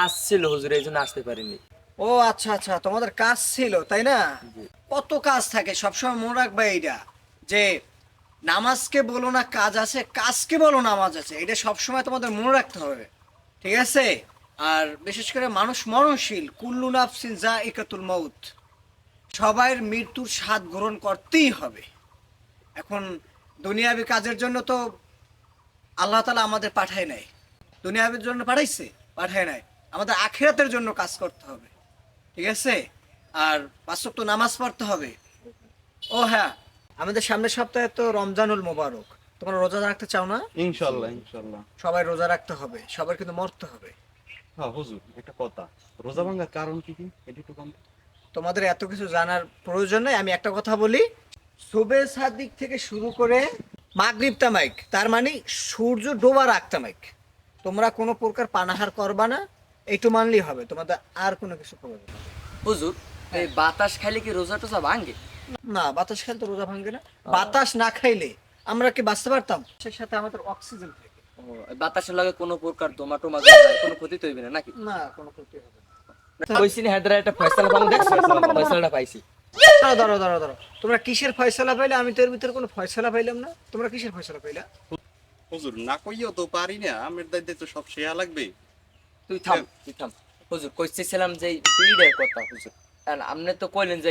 কাজ ছিল হুজুর এই জন্য আসতে পারিনি। ও আচ্ছা আচ্ছা তোমাদের কাজ ছিল তাই না? কত কাজ থাকে সবসময় মনে রাখবে এইটা যে নামাজকে বলো না কাজ আছে কাজকে বলো নামাজ আছে এটা সবসময় তোমাদের মনে রাখতে হবে ঠিক আছে? আর বিশেষ করে মানুষ মরণশীল কুল্লু নাফসিন যা একাতুল মৌত সবাই মৃত্যুর স্বাদ গ্রহণ করতেই হবে। এখন দুনিয়াবি কাজের জন্য তো আল্লাহ তালা আমাদের পাঠায় নাই দুনিয়াবির জন্য পাঠাইছে পাঠায় নাই। আমাদের আখেরাতের জন্য কাজ করতে হবে। ঠিক আছে? আর পাঁচক তো নামাজ পড়তে হবে। ও হ্যাঁ আমাদের সামনের সপ্তাহে তো রমজানুল মোবারক। তোমরা রোজা রাখতে চাও না? ইনশাল্লাহ ইনশাল্লাহ সবাই রোজা রাখতে হবে সবার কিন্তু মরতে হবে। হ্যাঁ হুজুর একটা কথা। রোজা ভাঙ্গার কারণ কি কি? এটা একটু কম তোমাদের এত কিছু জানার প্রয়োজন নেই আমি একটা কথা বলি। সুবে সাদিক থেকে শুরু করে মাগরিব তামাইক তার মানে সূর্য ডোবার আগ তামাইক। তোমরা কোনো প্রকার পানাহার করবা না এইটু মানলেই হবে তোমাদের আর কোনো কিছু করবে না হুজুর এই বাতাস খাইলে কি রোজা টোজা ভাঙ্গে না বাতাস খাইলে তো রোজা ভাঙবে না। বাতাস না খাইলে আমরা কি বাঁচতে পারতাম? সেই সাথে আমাদের অক্সিজেন থাকে। ও, বাতাসের লাগে কোনো প্রকার তোমা টোমা কোনো ক্ষতি তো হইবে না নাকি? না কোনো ক্ষতি হবে না। কইছি না হেদারা একটা ফয়সালা পাবো দেখছ ফয়সালাটা পাইছি। দাঁড়াও দাঁড়াও দাঁড়াও দাঁড়াও। তোমরা কিসের ফয়সালা পাইলে? আমি তো এর ভিতরে কোনো ফয়সালা পাইলাম না। তোমরা কিসের ফয়সলা পাইলা? হুজুর না কইও তো পারি না। আমের দায়িত্ব তো সব শেয়া লাগবে। তুই থাম তুই থাম। হুজুর কইতেছিলাম যে বিড়ের কথা হুজুর। আর আপনি তো কইলেন যে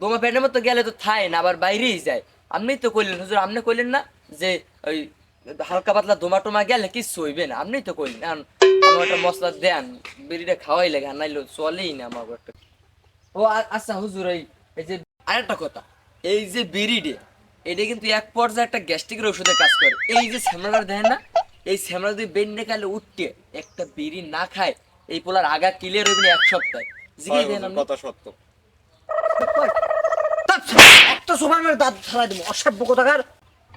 বোমা পেটের মতো গেলে তো থাই না আবার বাইরেই যায়। আপনি তো কইলেন হুজুর আপনি কইলেন না যে ওই হালকা পাতলা দোমা টোমা গেলে কিচ্ছু হইবে না। আপনি তো কইলেন আমার একটা মশলা দেন বিড়িটা খাওয়াই লাগে আর নাইলে চলেই না আমার একটা ও আচ্ছা হুজুর এই এই যে আরেকটা কথা। এই যে বিড়িডে এটা কিন্তু এক পর্যায়ে একটা গ্যাস্ট্রিকের ওষুধে কাজ করে। এই যে শ্যামলাটা দেয় না এই শ্যামলা যদি বেন্ডে খাইলে উঠতে। একটা বিড়ি না খায় এই পোলার আগা ক্লিয়ার হইবে না এক সপ্তাহে। জিজ্ঞেস দেন কথা সত্য। একটা সময় আমি দাঁত ঠালাই দেবো অসভ্য কোথাকার।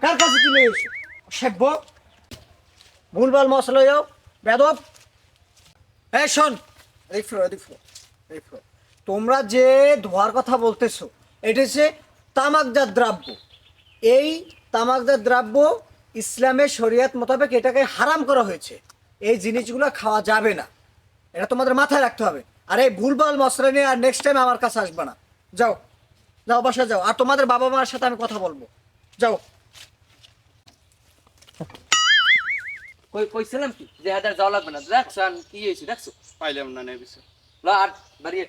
কার কাছে এসো? অসভ্য। ভুলভাল মশলা যাও বেদব। এই শোন। তোমরা যে ধোয়ার কথা বলতেছো এটা হচ্ছে তামাকজাত দ্রব্য। এই তামাকজাত দ্রব্য ইসলামের শরিয়ত মোতাবেক এটাকে হারাম করা হয়েছে। এই জিনিসগুলো খাওয়া যাবে না। এটা তোমাদের মাথায় রাখতে হবে। আর এই ভুলভাল মশলা নিয়ে আর নেক্সট টাইম আমার কাছে আসবে না। যাও। যাও বাসা যাও। আর তোমাদের বাবা মার সাথে আমি কথা বলব। যাও। কই কইছিলাম কি? যে হাজার যাওয়া লাগবে না। দেখছ আর কি হয়েছে দেখছ? পাইলাম না নেই বিষয় ল আর বাড়িয়ে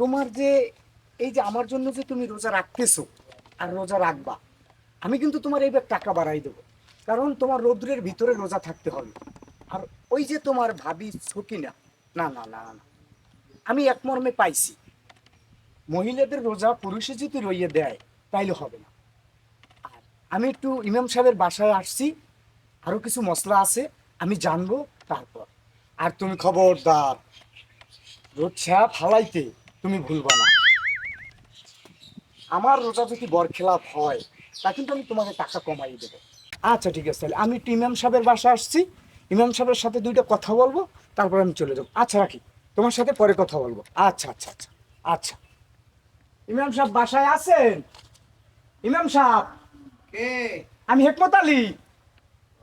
তোমার যে এই যে আমার জন্য যে তুমি রোজা রাখতেছো আর রোজা রাখবা, আমি কিন্তু তোমার এইবার টাকা বাড়াই দেবো। কারণ তোমার রৌদ্রের ভিতরে রোজা থাকতে হবে। আর ওই যে তোমার ভাবি সকিনা, না না না না না, আমি এক মর্মে পাইছি। মহিলাদের রোজা পুরুষে যদি রইয়ে দেয়, তাইলে হবে না। আর আমি একটু ইমাম সাহেবের বাসায় আসছি, আরও কিছু মশলা আছে, আমি জানব তারপর। আর তুমি খবরদার রোজা ফালাইতে তুমি ভুলবা না। আমার রোজা যদি বরখেলাপ হয় তা কিন্তু আমি তোমাকে টাকা কমাই দেবো। আচ্ছা ঠিক আছে তাহলে আমি একটু ইমাম সাহেবের বাসা আসছি। ইমাম সাহেবের সাথে দুইটা কথা বলব তারপর আমি চলে যাব। আচ্ছা রাখি তোমার সাথে পরে কথা বলব। আচ্ছা আচ্ছা আচ্ছা আচ্ছা। ইমাম সাহেব বাসায় আছেন? ইমাম সাহেব? কে? আমি হেকমত আলী।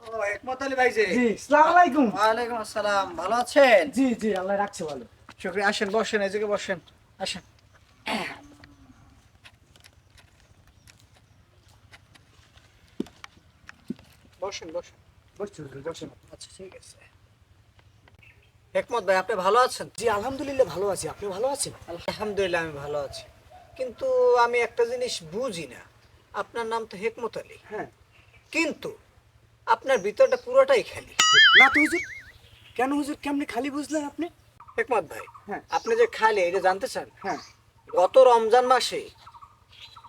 ও হেকমত আলী ভাই জি সালাম আলাইকুম। ওয়ালাইকুম আসসালাম ভালো আছেন? জি জি আল্লাহ রাখছে ভালো। শুক্রিয়া আসেন বসেন এই জায়গায় বসেন আসেন। বসেন বসেন। বসছি বসেন। আচ্ছা ঠিক আছে। হেকমত ভাই আপনি ভালো আছেন? জি আলহামদুলিল্লাহ ভালো আছি। আপনি ভালো আছেন? আলহামদুলিল্লাহ আমি ভালো আছি। কিন্তু আমি একটা জিনিস বুঝি না। আপনার নাম তো হেকমত আলী। হ্যাঁ। কিন্তু আপনার ভিতরটা পুরোটাই খালি। না তো হুজুর কেন হুজুর কেমনি খালি বুঝলেন আপনি? হেকমত ভাই। হ্যাঁ। আপনি যে খালি এটা জানতে চান হ্যাঁ। গত রমজান মাসে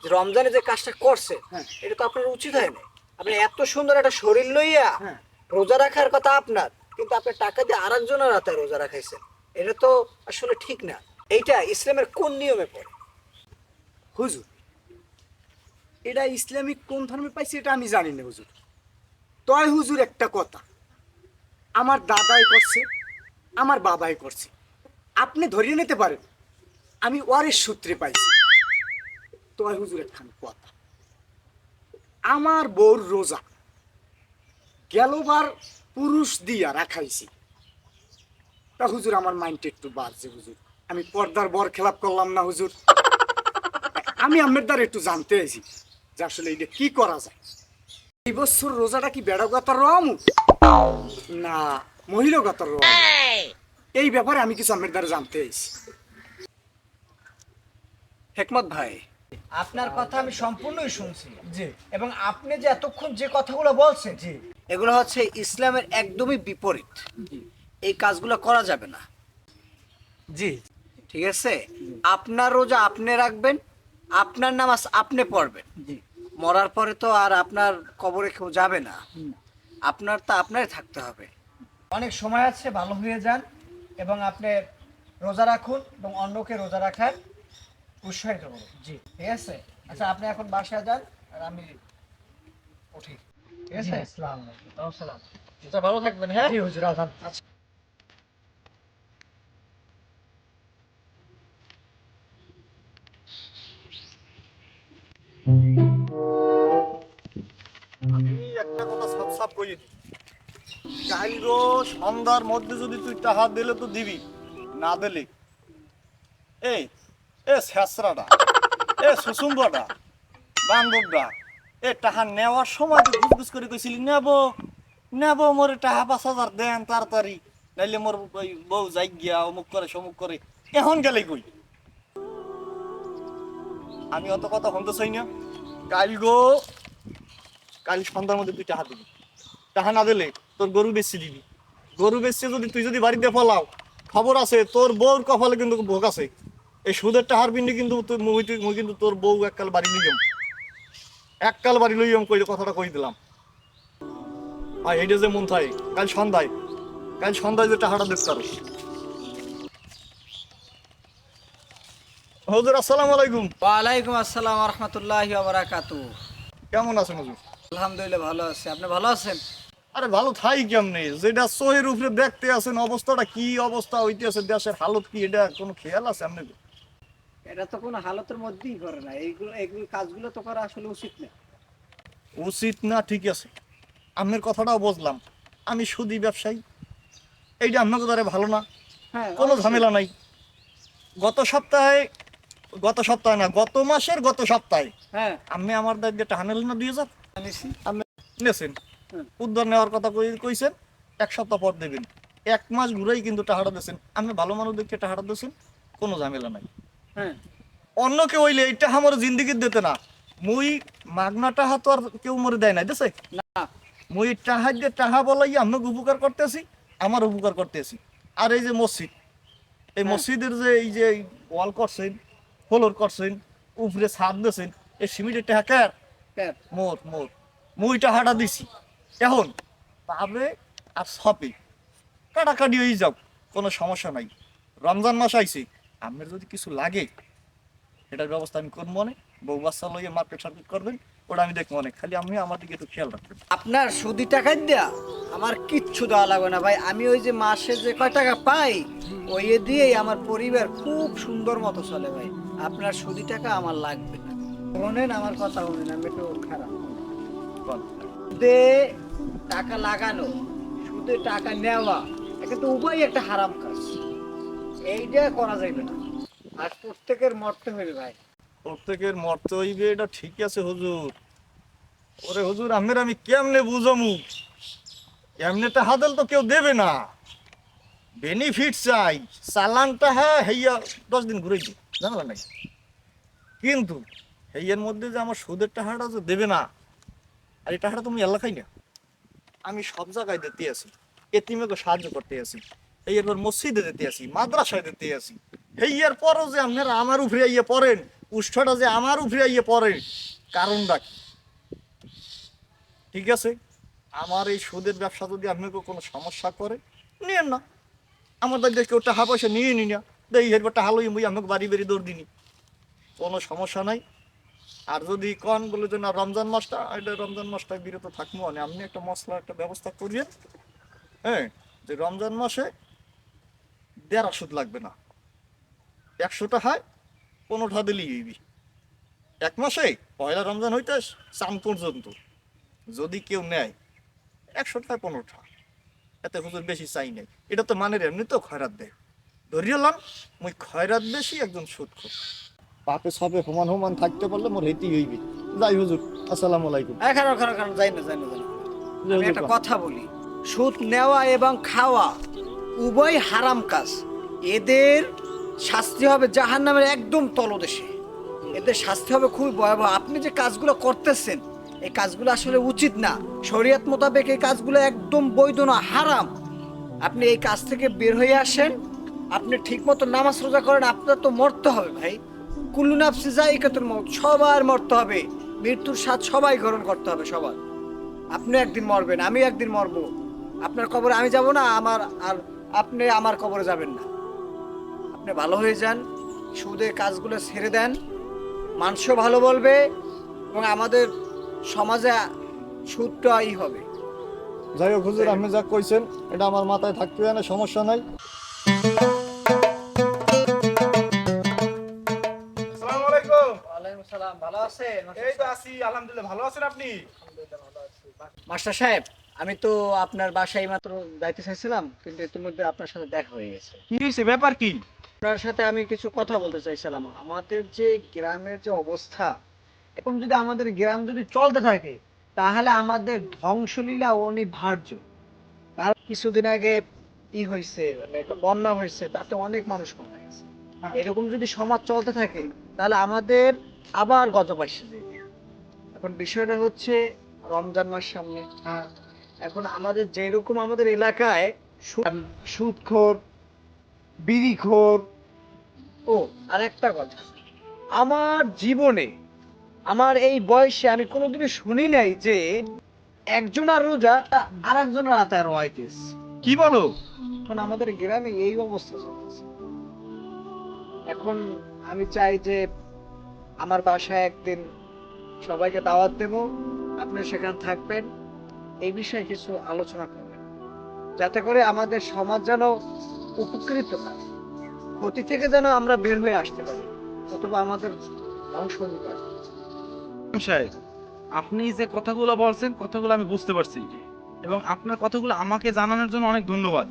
রমজানে যে কাজটা করছে হ্যাঁ। এটা তো আপনার উচিত হয় না আপনি এত সুন্দর একটা শরীর লইয়া। রোজা রাখার কথা আপনার কিন্তু আপনি টাকা দিয়ে আর একজনের হাতে রোজা রাখাইছেন। এটা তো আসলে ঠিক না। এইটা ইসলামের কোন নিয়মে পড়ে? হুজুর এটা ইসলামিক কোন ধর্মে পাইছে এটা আমি জানি না হুজুর। তয় হুজুর একটা কথা আমার দাদাই করছে আমার বাবাই করছে। আপনি ধরিয়ে নিতে পারেন। আমি ওয়ারের সূত্রে পাইছি। তোমার হুজুর একখান কথা। আমার বউর রোজা গেলবার পুরুষ দিয়া রাখাইছি। তা হুজুর, আমার মাইন্ডটা একটু বাড়ছে হুজুর। আমি পর্দার বর খেলাপ করলাম না হুজুর। আমি আপনার দ্বারা একটু জানতে আছি যে আসলে এটা কি করা যায়। এই বছর রোজাটা কি বেড়াগতার রম না, মহিলাগতার রম এই ব্যাপারে আমি কিছু আপনার দ্বারা জানতে আছি হেকমত ভাই। আপনার কথা আমি সম্পূর্ণই শুনছি। জি। এবং আপনি যে এতক্ষণ যে কথাগুলো বলছেন জি। এগুলো হচ্ছে ইসলামের একদমই বিপরীত। এই কাজগুলো করা যাবে না। জি। ঠিক আছে? আপনার রোজা আপনি রাখবেন আপনার নামাজ আপনি পড়বেন। জি। মরার পরে তো আর আপনার কবরে কেউ যাবে না। আপনার তা আপনারই থাকতে হবে। অনেক সময় আছে ভালো হয়ে যান। এবং আপনি রোজা রাখুন এবং অন্যকে রোজা রাখার উৎসাহিত করুন। জি। ঠিক আছে? আচ্ছা আপনি এখন বাসায় যান আর আমি উঠি। ঠিক আছে? আসসালাম আচ্ছা ভালো থাকবেন হ্যাঁ? জি হুজুর আচ্ছা। আমি একটা কথা সাপ সাপ কই কাল গো সন্ধ্যার মধ্যে যদি তুই টাকা দিলে তো দিবি, না দিলে? এই, এ শেষরাটা, এ সুসুম্বটা এ টাকা নেওয়ার সময় গুজগুজ করে কইছিলি, নেব নেব মোরে টাকা পাঁচ হাজার দেন তাড়াতাড়ি, নাইলে মোর বউ যাই গিয়া অমুক করে সমুক করে। এখন গেলে কই? আমি অত কথা শুনতে চাই না। কাল গো, কাল সন্ধ্যার মধ্যে তুই টাকা দিবি। টাকা না দিলে তোর গরু বেচে দিবি। গরু বেচে যদি তুই যদি বাড়িতে ফলাও খবর আছে তোর বউর কপালে কিন্তু ভোগ আছে। এই সুদের টাহার পিন্ডি কিন্তু তুই মুই তুই মুই কিন্তু তোর বউ এককাল বাড়ি লইয়াম এককাল বাড়ি লইয়াম কই কথাটা কই দিলাম। আর এইটা যে মন থাই কাল সন্ধ্যায় কাল সন্ধ্যায় যে টাহাটা দেখতে পারো। হজুর আসসালামু আলাইকুম। ওয়ালাইকুম আসসালাম রহমতুল্লাহ বারাকাতু কেমন আছেন হজুর? আলহামদুলিল্লাহ ভালো আছি। আপনি ভালো আছেন? আরে ভালো থাই কেমনে? যেটা চোহের উপরে দেখতে আছেন অবস্থাটা কি অবস্থা হইতেছে দেশের হালত কি এটা কোনো খেয়াল আছে আপনি এটা তো কোনো হালতের মধ্যেই করে না। এইগুলো এইগুলো কাজগুলো তো করা আসলে উচিত না। উচিত না ঠিক আছে। আপনার কথাটাও বুঝলাম। আমি সুদি ব্যবসায়ী। এইটা আপনাকে দ্বারা ভালো না। হ্যাঁ কোনো ঝামেলা নাই। গত সপ্তাহে গত সপ্তাহে না গত মাসের গত সপ্তাহে। হ্যাঁ। আমি আমার দায়িত্বে টাকা নিলেন না দিয়ে আপনি নিয়েছেন। হুম। উদ্ধার নেওয়ার কথা কই কইছেন এক সপ্তাহ পর দেবেন। এক মাস ঘুরেই কিন্তু টাকাটা দিয়েছেন। আপনি ভালো মানুষ দেখে টাকাটা দিয়েছেন কোনো ঝামেলা নাই। হ্যাঁ। অন্য কেউ হইলে এইটা আমার জিন্দিগি দিতে না। মুই মাগনা টাহা তো আর কেউ মরে দেয় না দেশে? না। মুই টাহা দিয়ে টাহা বলাই আপনাকে উপকার করতেছি আমার উপকার করতেছি। আর এই যে মসজিদ এই হ্যাঁ। মসজিদের যে এই যে ওয়াল করছেন ফ্লোর করছেন উপরে ছাদ দিয়েছেন এই সিমেন্টের টাহা কার? মোর মোর। মুই টাকাটা দিছি। এখন পাবে আর সপে কাটাকাটি হয়ে যাও কোনো সমস্যা নাই। রমজান মাস আইছে আপনার যদি কিছু লাগে এটার ব্যবস্থা আমি করব মনে বউ বাচ্চা লইয়ে মার্কেট সার্কেট করবেন ওটা আমি দেখব অনেক। খালি আপনি আমার দিকে একটু খেয়াল রাখবেন। আপনার সুদি টাকা দেয়া আমার কিচ্ছু দেওয়া লাগবে না ভাই। আমি ওই যে মাসে যে কয় টাকা পাই ওই দিয়েই আমার পরিবার খুব সুন্দর মতো চলে ভাই। আপনার সুদি টাকা আমার লাগবে না। শোনেন আমার কথা শুনেন আমি একটু খারাপ। বল। টাকা লাগানো, সুদে টাকা নেওয়া, এটা তো উভয় একটা হারাম কাজ। এইটা করা যাবে না। আর প্রত্যেকের মরতে হইবে ভাই। প্রত্যেকের মরতে হইবে, এটা ঠিক আছে হুজুর। ওরে হুজুর আমের আমি কেমনে বুঝমু? এমনি টাকা দিল তো কেউ দেবে না। বেনিফিট চাই। চালানটা হ্যাঁ হেইয়া দশ দিন ঘুরে দিই জানলা নাই? কিন্তু হেইয়ের মধ্যে যে আমার সুদের টাকাটা যে দেবে না। আর এই টাকাটা তুমি এলাকাই না আমি সব জায়গায় দিতে আছি। এতিমেকে সাহায্য করতে আছি। এই এরপর মসজিদে দিতে আছি, মাদ্রাসায় দিতে আছি। এই এর পরও যে আপনারা আমার উপরে আইয়ে পড়েন উষ্ঠটা যে আমার উপরে আইয়ে পড়েন, কারণটা কি? ঠিক আছে? আমার এই সুদের ব্যবসা যদি আপনাকে কোনো সমস্যা করে, নিয়েন না। আমার দাদি কেউ টাকা পয়সা নিয়ে নি না। দেই, এরপর টাকা লই মুই আমাকে বাড়ি বাড়ি দৌড় দিনি। কোনো সমস্যা নাই। আর যদি কন বলে যে, না, রমজান মাসটা এটা রমজান মাসটা বিরত থাকব মানে আপনি একটা মশলা একটা ব্যবস্থা করিয়েন হ্যাঁ যে রমজান মাসে দেড় সুদ লাগবে না। একশোটা হয়, পনেরোটা দিলেই হইবি। এক মাসে পয়লা রমজান হইতে চান পর্যন্ত। যদি কেউ নেয় একশো টাকায় পনেরোটা। এতে হুজুর বেশি চাই নাই। এটা তো মানের এমনি তো খয়রাত দেয়। ধরিয়ালাম মুই খয়রাত বেশি একজন সুদ পাপে সবে সমান সমান থাকতে পারলে মোর হেতি হইবি। যাই হুজুর আসসালামু আলাইকুম। খারাপ খারাপ খারাপ যাই না যাই না যাই না। আমি একটা কথা বলি সুদ নেওয়া এবং খাওয়া উভয় হারাম কাজ। এদের শাস্তি হবে জাহান নামের একদম তলদেশে। এদের শাস্তি হবে খুবই ভয়াবহ। আপনি যে কাজগুলো করতেছেন এই কাজগুলো আসলে উচিত না। শরীয়ত মোতাবেক এই কাজগুলো একদম বৈধ না হারাম। আপনি এই কাজ থেকে বের হয়ে আসেন আপনি ঠিকমতো নামাজ রোজা করেন আপনার তো মরতে হবে ভাই। কুল্লু নাফসি জায়গাতুল মত সবার মরতে হবে। মৃত্যুর স্বাদ সবাই গ্রহণ করতে হবে, সবার। আপনি একদিন মরবেন, আমি একদিন মরব। আপনার কবরে আমি যাব না, আমার আর আপনি আমার কবরে যাবেন না। আপনি ভালো হয়ে যান, সুদে কাজগুলো ছেড়ে দেন, মানুষও ভালো বলবে, এবং আমাদের সমাজে সুদটাই হবে। যাই হোক হুজুর, আপনি যা কইছেন, এটা আমার মাথায় থাকতে না, সমস্যা নাই। আছেন? এই তো আছি আলহামদুলিল্লাহ। ভালো আছেন আপনি? মাস্টার সাহেব আমি তো আপনার বাসায় মাত্র যাইতে চাইছিলাম কিন্তু ইতিমধ্যে আপনার সাথে দেখা হয়ে গেছে। কি হয়েছে? ব্যাপার কি? আপনার সাথে আমি কিছু কথা বলতে চাইছিলাম। আমাদের যে গ্রামের যে অবস্থা এখন যদি আমাদের গ্রাম যদি চলতে থাকে তাহলে আমাদের ধ্বংসলীলা অনিবার্য। আর কিছুদিন আগে ই হয়েছে মানে বন্যা হয়েছে তাতে অনেক মানুষ মারা গেছে। এরকম যদি সমাজ চলতে থাকে তাহলে আমাদের আবার গত পাশে এখন বিষয়টা হচ্ছে রমজান মাস সামনে। এখন আমাদের যেরকম আমাদের এলাকায় সুদখোর বিড়িখোর ও আর একটা কথা। আমার জীবনে আমার এই বয়সে আমি কোনোদিনও শুনি নাই যে একজনের রোজা আর একজনের হাতে রোয়াইতেস কি বলো? এখন আমাদের গ্রামে এই অবস্থা এখন আমি চাই যে আমার বাসায় একদিন সবাইকে দাওয়াত দেব। আপনি সেখানে থাকবেন। এই বিষয়ে কিছু আলোচনা করবেন। যাতে করে আমাদের সমাজ যেন উপকৃত হয়। ক্ষতি থেকে যেন আমরা বের হয়ে আসতে পারি। অথবা আমাদের সাহেব, আপনি যে কথাগুলো বলছেন, কথাগুলো আমি বুঝতে পারছি। এবং আপনার কথাগুলো আমাকে জানানোর জন্য অনেক ধন্যবাদ।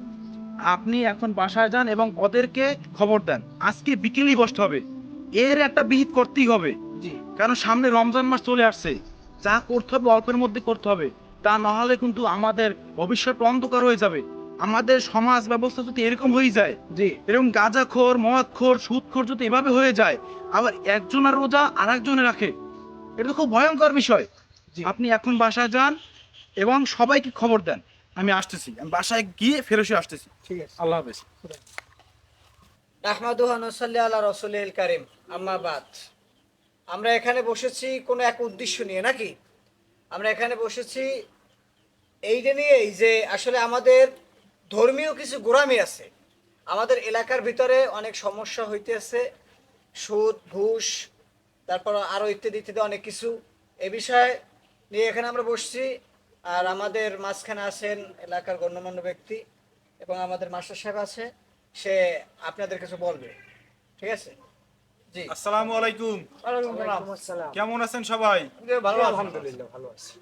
আপনি এখন বাসায় যান এবং ওদেরকে খবর দেন। আজকে বিকেলেই বসতে হবে। এর একটা বিহিত করতেই হবে। জি। কারণ সামনে রমজান মাস চলে আসছে যা করতে হবে অল্পের মধ্যে করতে হবে। তা না হলে কিন্তু আমাদের ভবিষ্যৎ অন্ধকার হয়ে যাবে। আমাদের সমাজ ব্যবস্থা যদি এরকম হয়ে যায় জি। এরকম গাঁজাখোর মদখোর সুদখোর যদি এভাবে হয়ে যায় আবার একজনের রোজা আর একজনে রাখে এটা তো খুব ভয়ঙ্কর বিষয়। আপনি এখন বাসায় যান এবং সবাইকে খবর দেন। আমি আসতেছি আমি বাসায় গিয়ে ফেরসে আসতেছি। ঠিক আছে। আল্লাহ হাফেজ। রসুল কারিম। আম্মা বাদ। আমরা এখানে বসেছি কোনো এক উদ্দেশ্য নিয়ে, নাকি? আমরা এখানে বসেছি এইটা নিয়েই যে আসলে আমাদের ধর্মীয় কিছু গোড়ামি আছে। আমাদের এলাকার ভিতরে অনেক সমস্যা হইতেছে, সুদ, ঘুষ, তারপর আরও ইত্যাদি ইত্যাদি অনেক কিছু। এ বিষয়ে নিয়ে এখানে আমরা বসছি, আর আমাদের মাঝখানে আছেন এলাকার গণ্যমান্য ব্যক্তি এবং আমাদের মাস্টার সাহেব আছে। সে আপনাদের কিছু বলবে। ঠিক আছে? জি। আসসালামু আলাইকুম। আসসালাম। কেমন আছেন সবাই? ভালো আলহামদুলিল্লাহ ভালো আছি।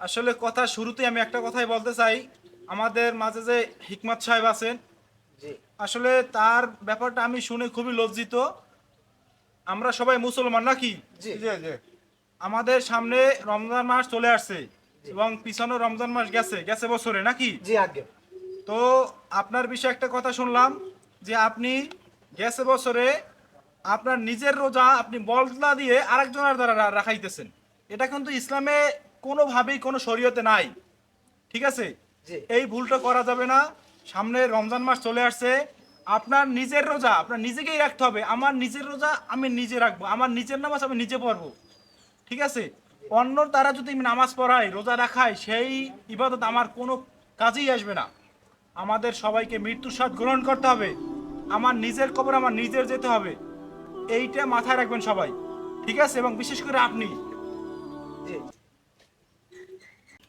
আসলে কথা শুরুতে আমি একটা কথাই বলতে চাই। আমাদের মাঝে যে হিকমত সাহেব আছেন আসলে তার ব্যাপারটা আমি শুনে খুবই লজ্জিত। আমরা সবাই মুসলমান নাকি? আমাদের সামনে রমজান মাস চলে আসছে এবং পিছনে রমজান মাস গেছে গেছে বছরে নাকি? জি আগে। তো আপনার বিষয়ে একটা কথা শুনলাম যে আপনি গেছে বছরে আপনার নিজের রোজা আপনি বলদা দিয়ে আরেকজনের দ্বারা রাখাইতেছেন। এটা কিন্তু ইসলামে কোনোভাবেই কোনো শরীয়তে নাই। ঠিক আছে। এই ভুলটা করা যাবে না। সামনে রমজান মাস চলে আসছে। আপনার নিজের রোজা আপনার নিজেকেই রাখতে হবে। আমার নিজের রোজা আমি নিজে রাখব। আমার নিজের নামাজ আমি নিজে পড়ব। ঠিক আছে? অন্য তারা যদি নামাজ পড়ায় রোজা রাখায় সেই ইবাদত আমার কোনো কাজেই আসবে না। আমাদের সবাইকে মৃত্যুর স্বাদ গ্রহণ করতে হবে। আমার নিজের কবর আমার নিজের যেতে হবে। এইটা মাথায় রাখবেন সবাই। ঠিক আছে? এবং বিশেষ করে আপনি।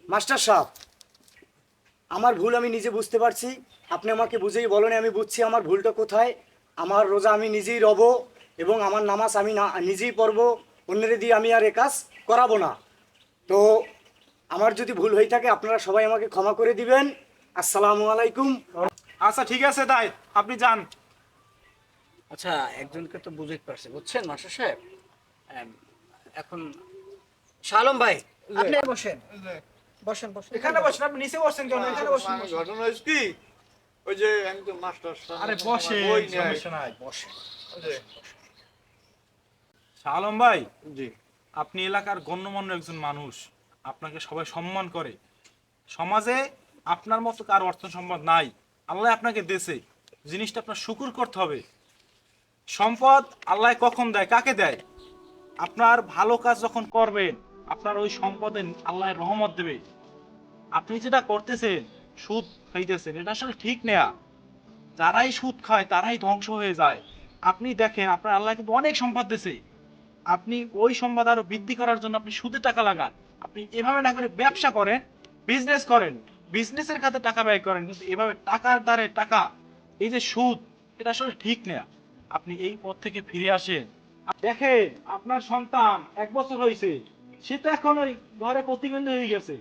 মাস্টার সাহেব আমার ভুল আমি নিজে বুঝতে পারছি। আপনি আমাকে বুঝেই বলেন, আমি বুঝছি আমার ভুলটা কোথায়। আমার রোজা আমি নিজেই রব এবং আমার নামাজ আমি না, নিজেই পড়ব। অন্যের দিয়ে আমি আর এ কাজ করাবো না। তো আমার যদি ভুল হয়ে থাকে, আপনারা সবাই আমাকে ক্ষমা করে দিবেন। আসসালামু আলাইকুম। আচ্ছা ঠিক আছে তাই। আপনি যান। আচ্ছা একজনকে তো বুঝতে পারছে বুঝছেন মাস্টার সাহেব? এখন শালম ভাই আপনি বসেন। বসেন বসেন। এখানে বসেন আপনি নিচে বসছেন কেন? এখানে বসেন ঘটনা হয়েছে কি? ওই যে একজন মাস্টার সাহেব আরে বসে নেয়। সমস্যা নাই বসেন। ওই শাহ আলম ভাই জি। আপনি এলাকার গণ্যমান্য একজন মানুষ। আপনাকে সবাই সম্মান করে। সমাজে আপনার মতো কার অর্থ সম্পদ নাই। আল্লাহ আপনাকে দেশে জিনিসটা আপনার শুকুর করতে হবে। সম্পদ আল্লাহ কখন দেয়? কাকে দেয়? আপনার ভালো কাজ যখন করবেন, আপনার ওই সম্পদে আল্লাহ রহমত দেবে। আপনি যেটা করতেছেন, সুদ খাইতেছেন, এটা আসলে ঠিক নেয়া যারাই সুদ খায়, তারাই ধ্বংস হয়ে যায়। আপনি দেখেন, আপনার আল্লাহ কিন্তু অনেক সম্পদ দিয়েছে আপনি ওই সম্পদ আরও বৃদ্ধি করার জন্য আপনি সুদে টাকা লাগান। আপনি এভাবে না করে ব্যবসা করেন বিজনেস করেন। বিজনেসের খাতে টাকা ব্যয় করেন, কিন্তু এভাবে টাকার দ্বারে টাকা, এই যে সুদ, এটা আসলে ঠিক না। আপনি এই পথ থেকে ফিরে আসেন। দেখেন আপনার সন্তান এক বছর হয়েছে সে তো এখন ওই ঘরে প্রতিবন্ধী হয়ে গেছে।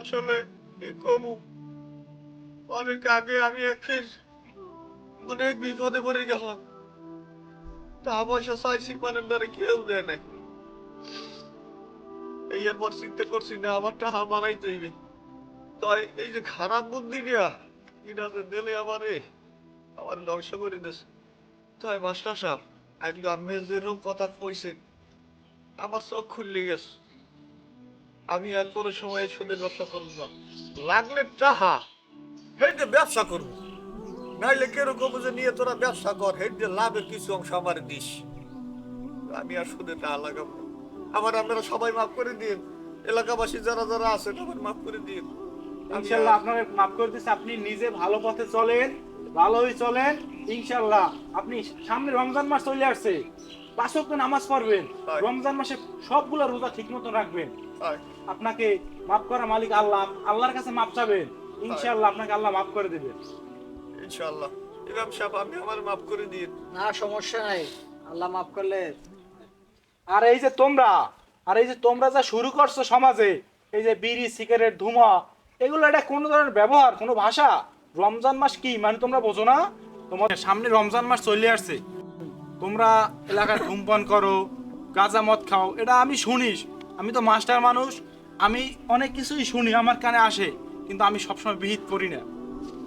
আসলে অনেক আগে আমি একদিন অনেক বিপদে পড়ে গেলাম। টাকা পয়সা চাইছি মানে কেউ দেয় নাই। এই এরপর চিন্তা করছি, না, আমার টাকা বানাইতে হইবে। তাই এই যে খারাপ বুদ্ধি নিয়া এটা যে দিলে আমারে, আমার ধ্বংস করে দিয়েছে তাই মাস্টার সাহেব, আজকে আমি যেরকম কথা কইছেন আমার চোখ খুললে গেছে। আমি আর কোনো সময় সুদের ব্যবসা করব না। লাগলে টাহা হেঁটে ব্যবসা করব। নাইলে কীরকম যে নিয়ে তোরা ব্যবসা কর হেঁটে লাভের কিছু অংশ আমার দিস। আমি আর সুদে টাকা লাগাবো। আমার আপনারা সবাই মাফ করে দিন। এলাকাবাসী যারা যারা আছেন আমার মাফ করে দিন। ইনশাল্লাহ আপনাকে মাফ করে দিচ্ছি আপনি নিজে ভালো পথে চলেন ভালোই চলেন ইনশাল্লাহ। আপনি সামনে রমজান মাস চলে আসছে পাঁচ ওয়াক্ত নামাজ পড়বেন রমজান মাসে সবগুলো রোজা ঠিক মতো রাখবেন আপনাকে মাফ করা মালিক আল্লাহ আল্লাহর কাছে মাফ চাবেন। ইনশাল্লাহ আপনাকে আল্লাহ মাফ করে দেবেন। ইনশাআল্লাহ ইমাম সাহেব আমি আমার মাফ করে দিন। না সমস্যা নাই। আল্লাহ মাফ করলে আর এই যে তোমরা, আর এই যে তোমরা যা শুরু করছ সমাজে, এই যে বিড়ি, সিগারেট, ধুমা, এগুলো এটা কোনো ধরনের ব্যবহার, কোনো ভাষা? রমজান মাস কি? মানে তোমরা বোঝো না? তোমার সামনে রমজান মাস চলে আসছে। তোমরা এলাকায় ধূমপান করো, গাঁজা মদ খাও, এটা আমি শুনিস আমি তো মাস্টার মানুষ, আমি অনেক কিছুই শুনি, আমার কানে আসে, কিন্তু আমি সবসময় বিহিত করি না।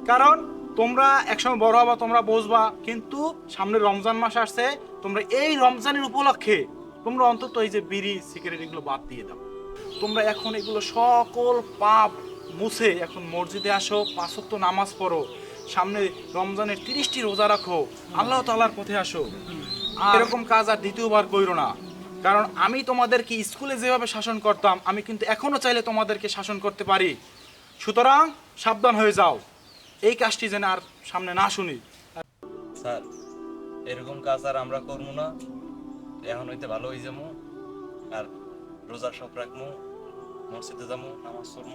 কারণ তোমরা একসময় বড় হবা, তোমরা বুঝবা, কিন্তু সামনে রমজান মাস আসছে, তোমরা এই রমজানের উপলক্ষে তোমরা অন্তত এই যে বিড়ি, সিগারেট এগুলো বাদ দিয়ে দাও। তোমরা এখন এগুলো সকল পাপ মুছে এখন মসজিদে আসো পাঁচত্ব নামাজ পড়ো, সামনে রমজানের তিরিশটি রোজা রাখো, আল্লাহ তালার পথে আসো। এরকম কাজ আর দ্বিতীয়বার কইরো না। কারণ আমি তোমাদেরকে স্কুলে যেভাবে শাসন করতাম, আমি কিন্তু এখনও চাইলে তোমাদেরকে শাসন করতে পারি। সুতরাং সাবধান হয়ে যাও। এই কাজটি যেন আর সামনে না শুনি। স্যার, এরকম কাজ আর আমরা করব না। এখন হইতে ভালো হয়ে যাব আর রোজা সব রাখব মসজিদে যাব নামাজ পড়ব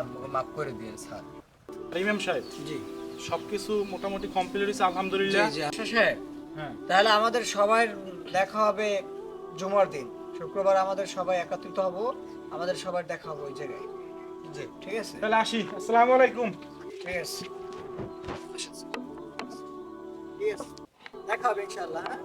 আমাকে মাফ করে দিন স্যার। ইমাম সাহেব জি। সবকিছু মোটামুটি কমপ্লিট হয়েছে আলহামদুলিল্লাহ। সাহেব হ্যাঁ। তাহলে আমাদের সবার দেখা হবে জুমার দিন। শুক্রবার আমাদের সবাই একত্রিত হব আমাদের সবার দেখা হবে ওই জায়গায়। জি ঠিক আছে? তাহলে আসি। আসসালামু আলাইকুম। ঠিক আছে। ঠিক আছে। দেখা হবে ইনশাল্লাহ হ্যাঁ?